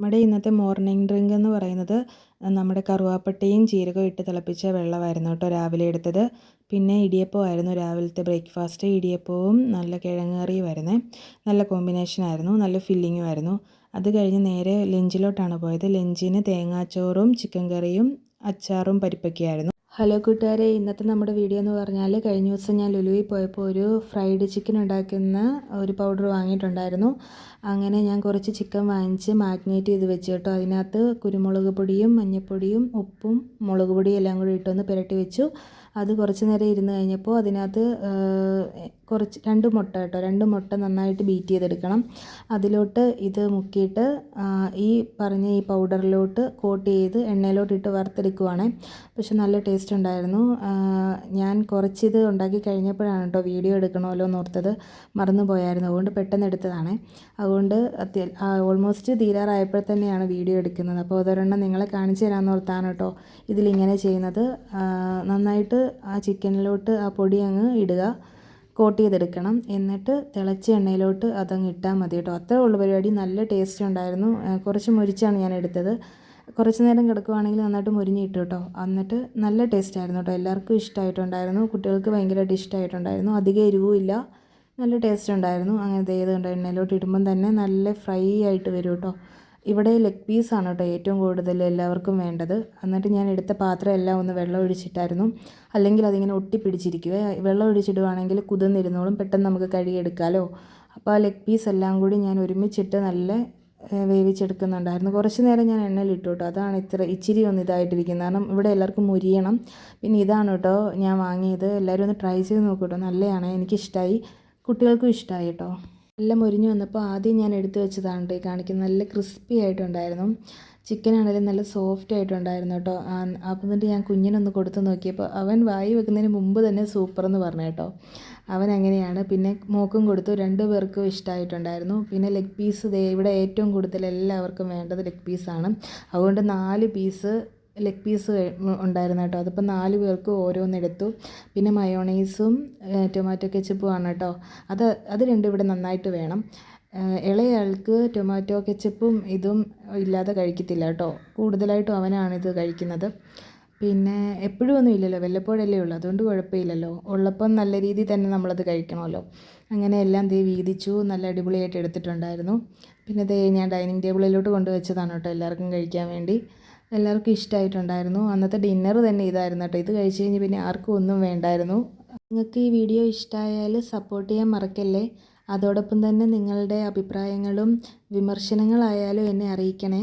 നമ്മുടെ ഇന്നത്തെ morning drink എന്ന് പറയുന്നത് നമ്മുടെ കറുവാപ്പട്ടയും ജീരകവും ഇട്ട് തിളപ്പിച്ച വെള്ളമായിരുന്നു കേട്ടോ രാവിലെ എടുത്തത്. പിന്നെ ഇടിയപ്പമായിരുന്നു രാവിലത്തെ ബ്രേക്ക്ഫാസ്റ്റ് ഇടിയപ്പവും നല്ല കിഴങ്ങ് കറിയുമായിരുന്നേ നല്ല കോമ്പിനേഷൻ ആയിരുന്നു നല്ല ഫില്ലിങ്ങും ആയിരുന്നു. അത് കഴിഞ്ഞ് നേരെ ലഞ്ചിലോട്ടാണ് പോയത്. ലഞ്ചിന് തേങ്ങാച്ചോറും ചിക്കൻ കറിയും അച്ചാറും പരിപ്പൊക്കെയായിരുന്നു. ഹലോ കൂട്ടുകാരെ ഇന്നത്തെ നമ്മുടെ വീഡിയോ എന്ന് പറഞ്ഞാൽ കഴിഞ്ഞ ദിവസം ഞാൻ ലുലുവിൽ പോയപ്പോൾ ഒരു ഫ്രൈഡ് ചിക്കൻ ഉണ്ടാക്കുന്ന ഒരു പൗഡർ വാങ്ങിയിട്ടുണ്ടായിരുന്നു. അങ്ങനെ ഞാൻ കുറച്ച് ചിക്കൻ വാങ്ങിച്ച് മാഗ്നേറ്റ് ചെയ്ത് വെച്ച് കേട്ടോ. അതിനകത്ത് കുരുമുളക് പൊടിയും മഞ്ഞൾപ്പൊടിയും ഉപ്പും മുളക് പൊടിയും എല്ലാം കൂടി ഇട്ടൊന്ന് പുരട്ടി വെച്ചു. അത് കുറച്ച് നേരം ഇരുന്ന് കഴിഞ്ഞപ്പോൾ അതിനകത്ത് കുറച്ച് രണ്ട് മുട്ട കേട്ടോ രണ്ട് മുട്ട നന്നായിട്ട് ബീറ്റ് ചെയ്തെടുക്കണം. അതിലോട്ട് ഇത് മുക്കിയിട്ട് ഈ പറഞ്ഞ ഈ പൗഡറിലോട്ട് കോട്ട് ചെയ്ത് എണ്ണയിലോട്ട് ഇട്ട് വറുത്തെടുക്കുവാണ്. പക്ഷെ നല്ല ടേസ്റ്റ് ഉണ്ടായിരുന്നു. ഞാൻ കുറച്ചിത് ഉണ്ടാക്കി കഴിഞ്ഞപ്പോഴാണ് കേട്ടോ വീഡിയോ എടുക്കണമല്ലോ എന്ന് ഓർത്തത്. മറന്നു പോയായിരുന്നു. അതുകൊണ്ട് പെട്ടെന്ന് എടുത്തതാണ്. അതുകൊണ്ട് ഓൾമോസ്റ്റ് തീരാറായപ്പോൾ തന്നെയാണ് വീഡിയോ എടുക്കുന്നത്. അപ്പോൾ അതൊരെണ്ണം നിങ്ങളെ കാണിച്ചു തരാമെന്ന് ഓർത്താണ് കേട്ടോ ഇതിലിങ്ങനെ ചെയ്യുന്നത്. നന്നായിട്ട് ആ ചിക്കനിലോട്ട് ആ പൊടി അങ്ങ് ഇടുക. കോട്ട് ചെയ്തെടുക്കണം. എന്നിട്ട് തിളച്ച എണ്ണയിലോട്ട് അതങ്ങ് ഇട്ടാൽ മതി കേട്ടോ. അത്രേ ഉള്ളൂ പരിപാടി. നല്ല ടേസ്റ്റ് ഉണ്ടായിരുന്നു. കുറച്ച് മുരിച്ചാണ് ഞാൻ എടുത്തത്. കുറച്ച് നേരം കിടക്കുവാണെങ്കിൽ നന്നായിട്ട് മുരിഞ്ഞിട്ടു കേട്ടോ എന്നിട്ട് നല്ല ടേസ്റ്റ് ആയിരുന്നു കേട്ടോ. എല്ലാവർക്കും ഇഷ്ടമായിട്ടുണ്ടായിരുന്നു. കുട്ടികൾക്ക് ഭയങ്കരമായിട്ട് ഇഷ്ടമായിട്ടുണ്ടായിരുന്നു. അധികം എരിവും ഇല്ല. നല്ല ടേസ്റ്റ് ഉണ്ടായിരുന്നു. അങ്ങനെ ഏത് കണ്ടോ എണ്ണയിലോട്ട് ഇടുമ്പം തന്നെ നല്ല ഫ്രൈ ആയിട്ട് വരും കേട്ടോ. ഇവിടെ ലെഗ് പീസാണ് കേട്ടോ ഏറ്റവും കൂടുതൽ എല്ലാവർക്കും വേണ്ടത്. എന്നിട്ട് ഞാൻ എടുത്ത പാത്രം എല്ലാം ഒന്ന് വെള്ളം ഒഴിച്ചിട്ടായിരുന്നു. അല്ലെങ്കിൽ അതിങ്ങനെ ഒട്ടിപ്പിടിച്ചിരിക്കുക വെള്ളം ഒഴിച്ചിടുവാണെങ്കിൽ കുതിർന്നിരുന്നോളും പെട്ടെന്ന് നമുക്ക് കഴുകിയെടുക്കാമല്ലോ അപ്പോൾ ആ ലെഗ് പീസ് എല്ലാം കൂടി ഞാൻ ഒരുമിച്ചിട്ട് നല്ല വേവിച്ചെടുക്കുന്നുണ്ടായിരുന്നു. കുറച്ച് നേരം ഞാൻ എണ്ണയിലിട്ടു കേട്ടോ. അതാണ് ഇത്ര ഇച്ചിരി ഒന്ന് ഇതായിട്ടിരിക്കുന്നത്. കാരണം ഇവിടെ എല്ലാവർക്കും മുരിയണം. പിന്നെ ഇതാണ് കേട്ടോ ഞാൻ വാങ്ങിയത്. എല്ലാവരും ഒന്ന് ട്രൈ ചെയ്ത് നോക്കൂ കേട്ടോ. നല്ലതാണ്. എനിക്കിഷ്ടമായി കുട്ടികൾക്കും ഇഷ്ടമായി കേട്ടോ. എല്ലാം ഒരിഞ്ഞു വന്നപ്പോൾ ആദ്യം ഞാൻ എടുത്തു വെച്ചതാണ് കാണിക്കുന്നത്. നല്ല ക്രിസ്പി ആയിട്ടുണ്ടായിരുന്നു. ചിക്കൻ ആണെങ്കിലും നല്ല സോഫ്റ്റ് ആയിട്ടുണ്ടായിരുന്നു കേട്ടോ. അപ്പം എന്നിട്ട് ഞാൻ കുഞ്ഞിനൊന്ന് കൊടുത്തു നോക്കിയപ്പോൾ അവൻ വായി വെക്കുന്നതിന് മുമ്പ് തന്നെ സൂപ്പർ എന്ന് പറഞ്ഞു കേട്ടോ. അവൻ അങ്ങനെയാണ്. പിന്നെ മോക്കും കൊടുത്തു. രണ്ടു പേർക്കും ഇഷ്ടമായിട്ടുണ്ടായിരുന്നു പിന്നെ ലെഗ് പീസ് ഇവിടെ ഏറ്റവും കൂടുതൽ എല്ലാവർക്കും വേണ്ടത് ലെഗ് പീസാണ് അതുകൊണ്ട് നാല് പീസ് ലെഗ് പീസ് ഉണ്ടായിരുന്നു കേട്ടോ. അതിപ്പോൾ നാല് പേർക്ക് ഓരോന്നെടുത്തു. പിന്നെ മയോണൈസും ടൊമാറ്റോ കെച്ചപ്പും ആണ് കേട്ടോ. അത് അത് രണ്ടും ഇവിടെ നന്നായിട്ട് വേണം. ഇളയാൾക്ക് ടൊമാറ്റോ കെച്ചപ്പും ഇതും ഇല്ലാതെ കഴിക്കത്തില്ല കേട്ടോ. കൂടുതലായിട്ടും അവനാണിത് കഴിക്കുന്നത്. പിന്നെ എപ്പോഴും ഒന്നും ഇല്ലല്ലോ. വല്ലപ്പോഴല്ലേ ഉള്ളൂ. അതുകൊണ്ട് കുഴപ്പമില്ലല്ലോ. ഉള്ളപ്പം നല്ല രീതിയിൽ തന്നെ നമ്മളത് കഴിക്കണമല്ലോ. അങ്ങനെ എല്ലാം ദേ വീതിച്ചു. നല്ല അടിപൊളിയായിട്ട് എടുത്തിട്ടുണ്ടായിരുന്നു. പിന്നെ ദേ ഞാൻ ഡൈനിങ് ടേബിളിലോട്ട് കൊണ്ടുവച്ചതാണ് കേട്ടോ എല്ലാവർക്കും കഴിക്കാൻ വേണ്ടി. എല്ലാവർക്കും ഇഷ്ടമായിട്ടുണ്ടായിരുന്നു അന്നത്തെ ഡിന്നർ തന്നെ ഇതായിരുന്നു കേട്ടോ. ഇത് കഴിച്ച് കഴിഞ്ഞ് പിന്നെ ആർക്കും ഒന്നും വേണ്ടായിരുന്നു. നിങ്ങൾക്ക് ഈ വീഡിയോ ഇഷ്ടമായാൽ സപ്പോർട്ട് ചെയ്യാൻ മറക്കല്ലേ? അതോടൊപ്പം തന്നെ നിങ്ങളുടെ അഭിപ്രായങ്ങളും വിമർശനങ്ങളായാലും എന്നെ അറിയിക്കണേ.